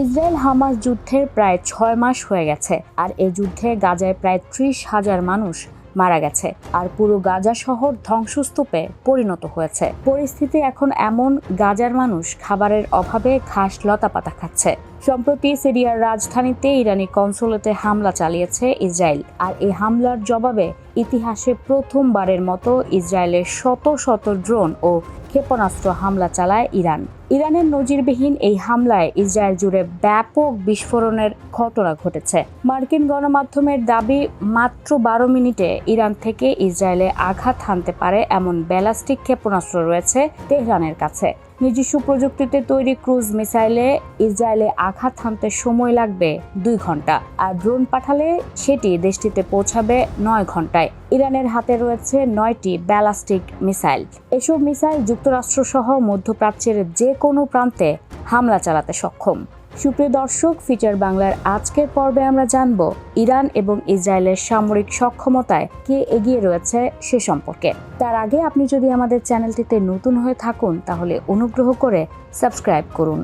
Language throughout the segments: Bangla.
ইসরায়েল হামাস যুদ্ধের প্রায় ছয় মাস হয়ে গেছে, আর এই যুদ্ধে গাজায় প্রায় ত্রিশ হাজার মানুষ মারা গেছে, আর পুরো গাজা শহর ধ্বংসস্তূপে পরিণত হয়েছে। পরিস্থিতি এখন এমন, গাজার মানুষ খাবারের অভাবে ঘাস লতাপাতা খাচ্ছে। সম্প্রতি সিরিয়ার রাজধানীতে ইরানি কনসুলেটে হামলা চালিয়েছে ইসরায়েল, আর এই হামলার জবাবে ইতিহাসে প্রথমবারের মতো ইসরায়েলের শত শত ড্রোন ও ক্ষেপণাস্ত্র হামলা চালায় ইরান। ইরানের নজিরবিহীন এই হামলায় ইসরায়েল জুড়ে ব্যাপক বিস্ফোরণের ঘটনা ঘটেছে। মার্কিন গণমাধ্যমের দাবি, মাত্র বারো মিনিটে ইরান থেকে ইসরায়েলে আঘাত হানতে পারে এমন ব্যালাস্টিক ক্ষেপণাস্ত্র রয়েছে তেহরানের কাছে। নিজস্ব প্রযুক্তিতে তৈরি ক্রুজ মিসাইলে ইসরায়েলে আঘাত থামতে সময় লাগবে দুই ঘণ্টা। আর ড্রোন পাঠালে সেটি দেশটিতে পৌঁছাবে নয় ঘন্টায়। ইরানের হাতে রয়েছে নয়টি ব্যালাস্টিক মিসাইল। এসব মিসাইল যুক্তরাষ্ট্রসহ মধ্যপ্রাচ্যের যে কোনো প্রান্তে হামলা চালাতে সক্ষম। সুপ্রিয় দর্শক ফিচার বাংলার আজকের পর্বে আমরা জানব ইরান এবং ইসরায়েলের সামরিক সক্ষমতায় কে এগিয়ে রয়েছে সে সম্পর্কে। তার আগে আপনি যদি আমাদের চ্যানেলটিতে নতুন হয়ে থাকুন, তাহলে অনুগ্রহ করে সাবস্ক্রাইব করুন।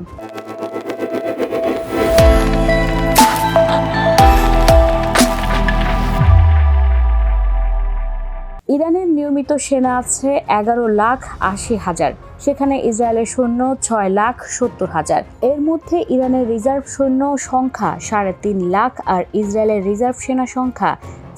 ইরানের নিয়মিত সেনা আছে এগারো লাখ আশি হাজার। সেখানে ইসরায়েলের সৈন্য ছয় লাখ সত্তর হাজার। এর মধ্যে ইরানের রিজার্ভ সৈন্য সংখ্যা সাড়ে তিন লাখ আর ইসরায়েলের রিজার্ভ সেনা সংখ্যা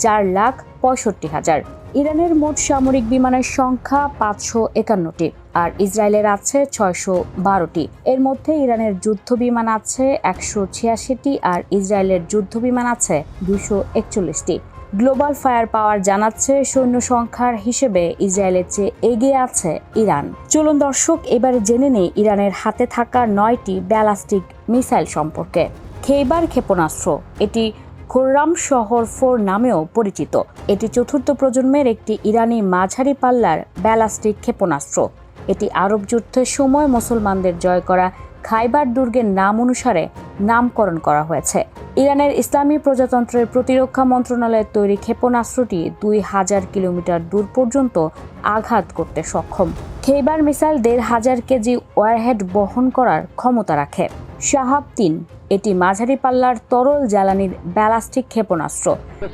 চার লাখ পঁয়ষট্টি হাজার। ইরানের মোট সামরিক বিমানের সংখ্যা পাঁচশো একান্নটি আর ইসরায়েলের আছে ছয়শো বারোটি। এর মধ্যে ইরানের যুদ্ধ বিমান আছে একশো ছিয়াশিটি আর ইসরায়েলের যুদ্ধ বিমান আছে দুশো একচল্লিশটি। গ্লোবাল ফায়ার পাওয়ার জানাচ্ছে সৈন্য সংখ্যার হিসেবে ইসরায়েলের চেয়ে এগিয়ে আছে ইরান। চলুন দর্শক, এবারে জেনে নেই ইরানের হাতে থাকা নয়টি ব্যালাস্টিক মিসাইল সম্পর্কে। খেইবার ক্ষেপণাস্ত্র, এটি খোররাম শহর ফোর নামেও পরিচিত। এটি চতুর্থ প্রজন্মের একটি ইরানি মাঝারি পাল্লার ব্যালাস্টিক ক্ষেপণাস্ত্র। এটি আরব যুদ্ধের সময় মুসলমানদের জয় করা খাইবার দুর্গের নাম অনুসারে নামকরণ করা হয়েছে। ইরানের ইসলামী প্রজাতন্ত্রের প্রতিরক্ষা মন্ত্রণালয়ের তৈরি ক্ষেপণাস্ত্রটি দুই হাজার কিলোমিটার দূর পর্যন্ত আঘাত করতে সক্ষম। খেইবার মিসাইল দেড় হাজার কেজি ওয়ারহেড বহন করার ক্ষমতা রাখে। শাহাব তিন এটি মাঝারি পাল্লার তরল জ্বালানির ব্যালাস্টিক ক্ষেপণাস্ত্র,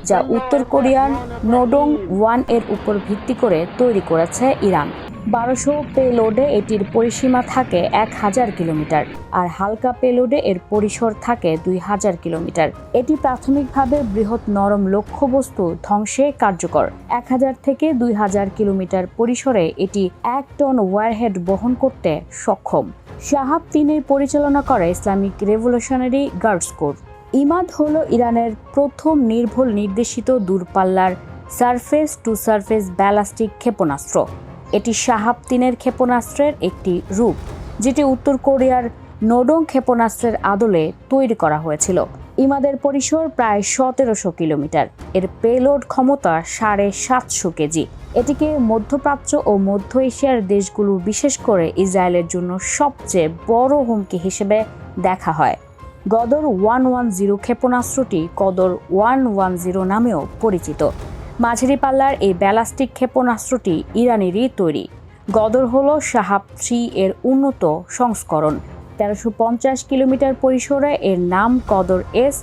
যা উত্তর কোরিয়ার নোডং ওয়ানের উপর ভিত্তি করে তৈরি করেছে ইরান। বারোশো পেলোডে এটির পরিসীমা থাকে এক হাজার কিলোমিটার আর হালকা পেলোডে এর পরিসর থাকে দুই হাজার কিলোমিটার। এটি প্রাথমিকভাবে বৃহৎ নরম লক্ষ্যবস্তু ধ্বংসে কার্যকর। এক হাজার থেকে দুই হাজার কিলোমিটার পরিসরে এটি এক টন ওয়ারহেড বহন করতে সক্ষম। শাহাব তিনের পরিচালনা করে Islamic revolutionary guards corps Emad হল ইরানের প্রথম নির্ভুল নির্দেশিত দূরপাল্লার সারফেস টু সারফেস ব্যালাস্টিক ক্ষেপণাস্ত্র। এটি শাহাব তিনের ক্ষেপণাস্ত্রের একটি রূপ, যেটি উত্তর কোরিয়ার নোডং ক্ষেপণাস্ত্রের আদলে তৈরি করা হয়েছিল। ইমাদের পরিসর প্রায় সতেরোশো কিলোমিটার। এর পেলোড ক্ষমতা সাড়ে সাতশো কেজি। এটিকে মধ্যপ্রাচ্য ও মধ্য এশিয়ার দেশগুলো বিশেষ করে ইসরায়েলের জন্য সবচেয়ে বড় হুমকি হিসেবে দেখা হয়। গদর ওয়ান ওয়ান জিরো ক্ষেপণাস্ত্রটি কদর ওয়ান ওয়ান জিরো নামেও পরিচিত। মাঝারি পাল্লার এই ব্যালাস্টিক ক্ষেপণাস্ত্রটি ইরানেরই তৈরি। গদর হল শাহাব থ্রি এর উন্নত সংস্করণ। তেরোশো পঞ্চাশ কিলোমিটার পরিসরে এর নাম কদর এস,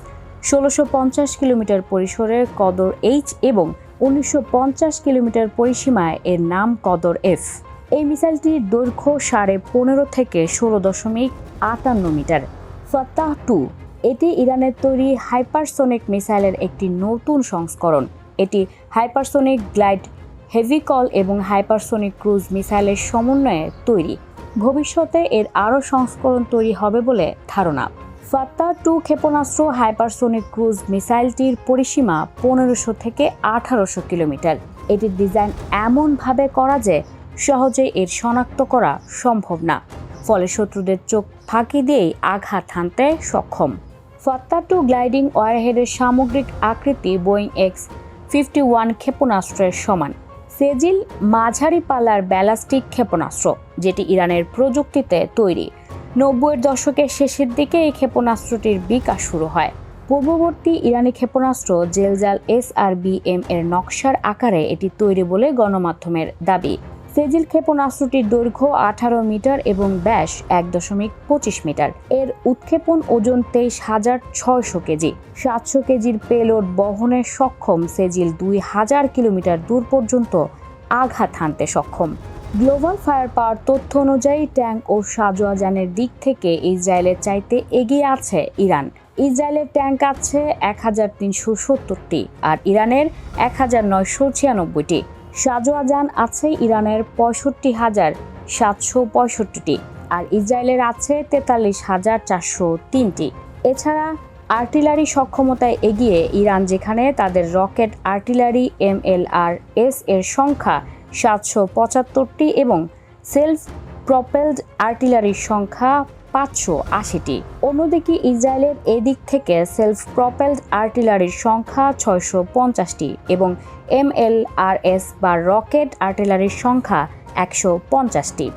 ষোলোশো পঞ্চাশ কিলোমিটার পরিসরে কদর এইচ এবং উনিশশো পঞ্চাশ কিলোমিটার পরিসীমায় এর নাম কদর এফ। এই মিসাইলটির দৈর্ঘ্য সাড়ে পনেরো থেকে ষোলো দশমিক আটান্ন মিটার। ফাত্তাহ টু, এটি ইরানের তৈরি হাইপারসোনিক মিসাইলের একটি নতুন সংস্করণ। এটি হাইপারসোনিক গ্লাইড হেভিকল এবং হাইপারসোনিক ক্রুজ মিসাইলের সমন্বয়ে তৈরি। ভবিষ্যতে এর আরও সংস্করণ তৈরি হবে বলে ধারণা। ফাত্তা টু ক্ষেপণাস্ত্র হাইপারসোনিক ক্রুজ মিসাইলটির পরিসীমা পনেরোশো থেকে আঠারোশো কিলোমিটার। এটির ডিজাইন এমনভাবে করা যে সহজে এর শনাক্ত করা সম্ভব না, ফলে শত্রুদের চোখ ফাঁকি দিয়েই আঘাত হানতে সক্ষম। ফাত্তা টু গ্লাইডিং ওয়ারহেডের সামগ্রিক আকৃতি বোয়িং এক্স ফিফটি ওয়ান ক্ষেপণাস্ত্রের সমান। সেজিল মাঝারি পাল্লার ব্যালাস্টিক ক্ষেপণাস্ত্র, যেটি ইরানের প্রযুক্তিতে তৈরি। নব্বইয়ের দশকের শেষের দিকে এই ক্ষেপণাস্ত্রটির বিকাশ শুরু হয়। পূর্ববর্তী ইরানি ক্ষেপণাস্ত্র Zelzal S R B M এর নকশার আকারে এটি তৈরি বলে গণমাধ্যমের দাবি। সেজিল ক্ষেপণাস্ত্রটির দৈর্ঘ্য আঠারো মিটার এবং ব্যাস এক দশমিক পঁচিশ মিটার। এর উৎক্ষেপণ ওজন তেইশ হাজার ছয়শো কেজি। সাতশো কেজির পেলোড বহনে সক্ষম সেজিল দুই হাজার কিলোমিটার দূর পর্যন্ত আঘাত হানতে সক্ষম। গ্লোবাল ফায়ার পাওয়ার তথ্য অনুযায়ী ট্যাঙ্ক ও সাজোয়া যানের দিক থেকে ইসরায়েলের চাইতে এগিয়ে আছে ইরান। ইসরায়েলের ট্যাঙ্ক আছে এক হাজার তিনশো সত্তরটি আর ইরানের এক হাজার নয়শো ছিয়ানব্বইটি। সাজোয়া যান আছে ইরানের পঁয়ষট্টি হাজার সাতশো পঁয়ষট্টিটি আর ইসরায়েলের আছে তেতাল্লিশ হাজার চারশো তিনটি। এছাড়া আর্টিলারি সক্ষমতায় এগিয়ে ইরান যেখানে তাদের rocket artillery M L R S এর সংখ্যা সাতশো পঁচাত্তরটি এবং সেলফ প্রপেলড আর্টিলারির সংখ্যা পাঁচশো আশিটি। অন্যদিকে ইসরায়েলের এদিক থেকে সেলফ প্রপেলড আর্টিলারির সংখ্যা ছয়শো পঞ্চাশটি এবং এম এল আর এস বা রকেট আর্টিলারির সংখ্যা একশো পঞ্চাশটি।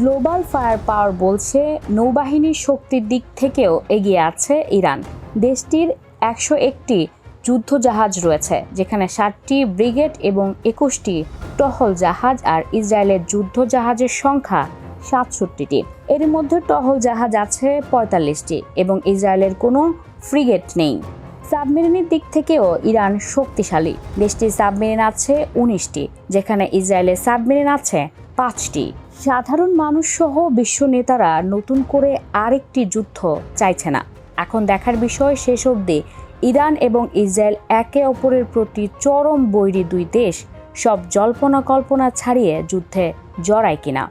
গ্লোবাল ফায়ার পাওয়ার বলছে নৌবাহিনীর শক্তির দিক থেকেও এগিয়ে আছে ইরান। দেশটির একশো একটি যুদ্ধজাহাজ রয়েছে, যেখানে ষাটটি ব্রিগেড এবং একুশটি টহল জাহাজ আর ইসরায়েলের যুদ্ধজাহাজের সংখ্যা সাতষট্টিটি। এর মধ্যে টহল জাহাজ আছে পঁয়তাল্লিশটি এবং ইসরায়েলের কোনো ফ্রিগেট নেই। সাবমেরিনের দিক থেকেও ইরান শক্তিশালী। দেশটির সাবমেরিন আছে উনিশটি, যেখানে ইসরায়েলের সাবমেরিন আছে পাঁচটি। সাধারণ মানুষ সহ বিশ্ব নেতারা নতুন করে আরেকটি যুদ্ধ চাইছে না। এখন দেখার বিষয় শেষ অবধি, ইরান এবং ইসরায়েল একে অপরের প্রতি চরম বৈরী দুই দেশ সব জল্পনা কল্পনা ছাড়িয়ে যুদ্ধে জড়ায় কিনা।